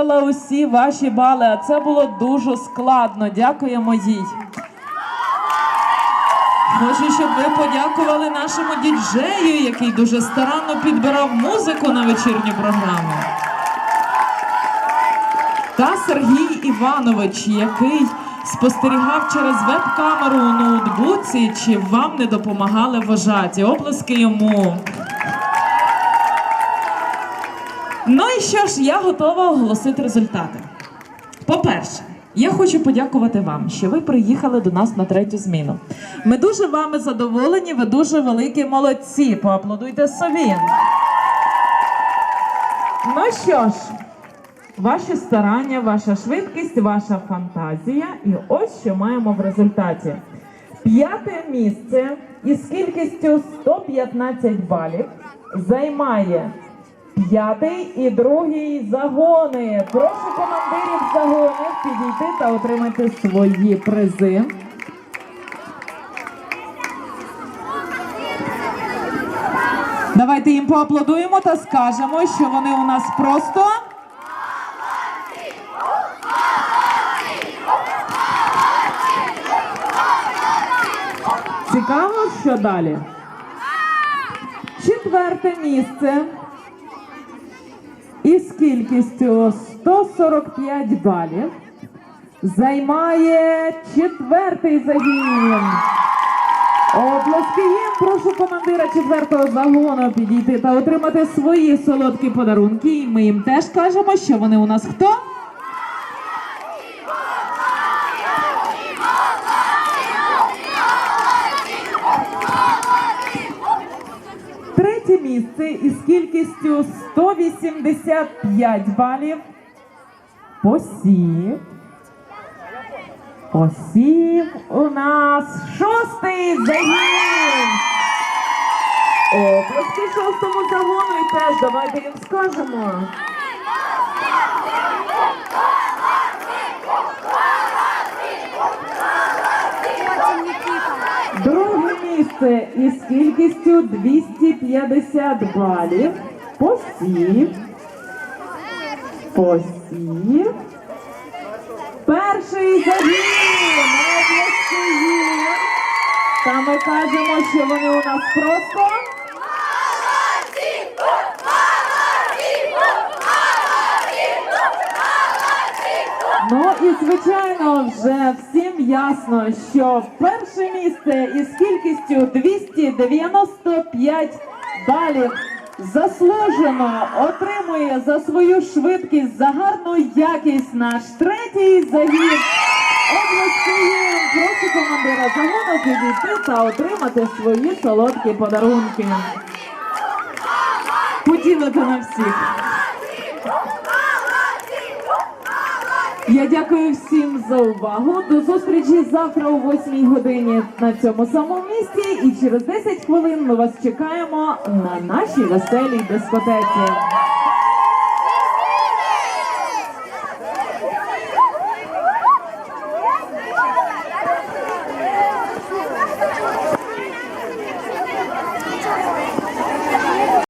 підраховувала усі ваші бали, а це було дуже складно. Дякуємо їй. Хочу, щоб ви подякували нашому діджею, який дуже старанно підбирав музику на вечірню програму. Та Сергій Іванович, який спостерігав через веб-камеру у ноутбуці, чи вам не допомагали вважаті. Оплески йому. Ну і що ж, я готова оголосити результати. По-перше, я хочу подякувати вам, що ви приїхали до нас на третю зміну. Ми дуже вами задоволені, ви дуже великі молодці. Поаплодуйте собі. Ну що ж, ваші старання, ваша швидкість, ваша фантазія. І ось що маємо в результаті. П'яте місце із кількістю 115 балів займає п'ятий і другий загони. Прошу командирів загонів підійти та отримати свої призи. Давайте їм поаплодуємо та скажемо, що вони у нас просто. Цікаво, що далі. Четверте місце із кількістю 145 балів займає четвертий загін. Обласки їм прошу командира четвертого загону підійти та отримати свої солодкі подарунки. І ми їм теж кажемо, що вони у нас хто? Місце із кількістю 185 балів. Посів. Посів у нас шостий загін. Оплески шостому загону і теж давайте їм скажемо. Місце із кількістю 250 балів. Посів. Посів. Перший загін. не. Та ми кажемо, що вони у нас просто. Ну і звичайно, вже всім ясно, що перше місце із кількістю 295 балів заслужено отримує за свою швидкість, за гарну якість наш третій загін. Області прошу командира загону підійти та отримати свої солодкі подарунки. Поділити на всіх. Я дякую всім за увагу. До зустрічі завтра о 8 годині на цьому самому місці. І через 10 хвилин ми вас чекаємо на нашій веселій дискотеці.